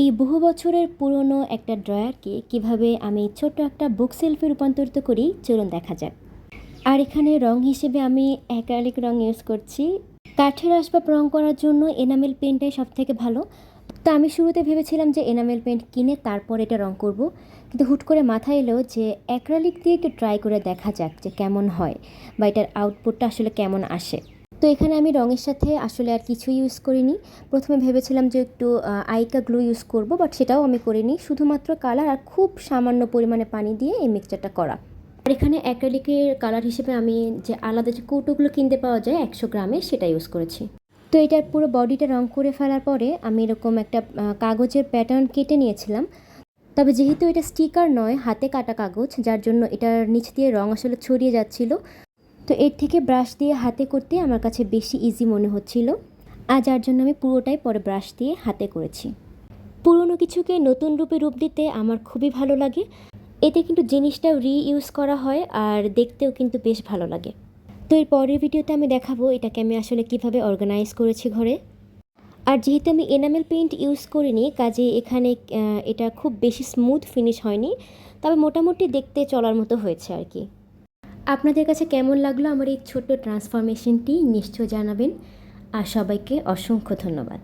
এই বহু বছরের পুরনো একটা ড্রয়ারকে কীভাবে আমি ছোট একটা বুক সেলফে রূপান্তরিত করি, চলুন দেখা যাক। আর এখানে রং হিসেবে আমি অ্যাক্রালিক রং ইউজ করছি। কাঠের আসবাব রং করার জন্য এনামেল পেন্টটাই সব থেকে ভালো। তো আমি শুরুতে ভেবেছিলাম যে এনামেল পেন্ট কিনে তারপর এটা রং করব। কিন্তু হুট করে মাথায় এলো যে অ্যাক্রালিক দিয়ে একটু ট্রাই করে দেখা যাক যে কেমন হয় বা এটার আউটপুটটা আসলে কেমন আসে। তো এখানে আমি রঙের সাথে আসলে আর কিছুই ইউজ করিনি। প্রথমে ভেবেছিলাম যে একটু আইকা গ্লু ইউজ করব বাট সেটাও আমি করিনি। শুধুমাত্র কালার আর খুব সামান্য পরিমাণে পানি দিয়ে এই মিক্সচারটা করা। আর এখানে অ্যাক্রেলিকের কালার হিসেবে আমি যে আলাদা যে কৌটোগুলো কিনতে পাওয়া যায় একশো গ্রামে সেটা ইউজ করেছি। তো এটার পুরো বডিটা রং করে ফেলার পরে আমি এরকম একটা কাগজের প্যাটার্ন কেটে নিয়েছিলাম। তবে যেহেতু এটা স্টিকার নয়, হাতে কাটা কাগজ, যার জন্য এটার নিচ দিয়ে রং আসলে ছড়িয়ে যাচ্ছিল তো এর থেকে ব্রাশ দিয়ে হাতে করতে আমার কাছে বেশি ইজি মনে হচ্ছিল। আর যার জন্য আমি পুরোটাই পরে ব্রাশ দিয়ে হাতে করেছি। পুরনো কিছুকে নতুন রূপে রূপ দিতে আমার খুবই ভালো লাগে। এতে কিন্তু জিনিসটাও রিইউজ করা হয় আর দেখতেও কিন্তু বেশ ভালো লাগে। তো এর পরের ভিডিওতে আমি দেখাবো এটাকে আমি আসলে কীভাবে অর্গানাইজ করেছি ঘরে। আর যেহেতু আমি এনামেল পেইন্ট ইউজ করিনি, কাজে এখানে এটা খুব বেশি স্মুথ ফিনিশ হয়নি। তবে মোটামুটি দেখতে চলার মতো হয়েছে আর কি। আপনাদের কাছে কেমন লাগল আমার এই ছোট্ট ট্রান্সফরমেশনটি নিশ্চয় জানাবেন। আর সবাইকে অসংখ্য ধন্যবাদ।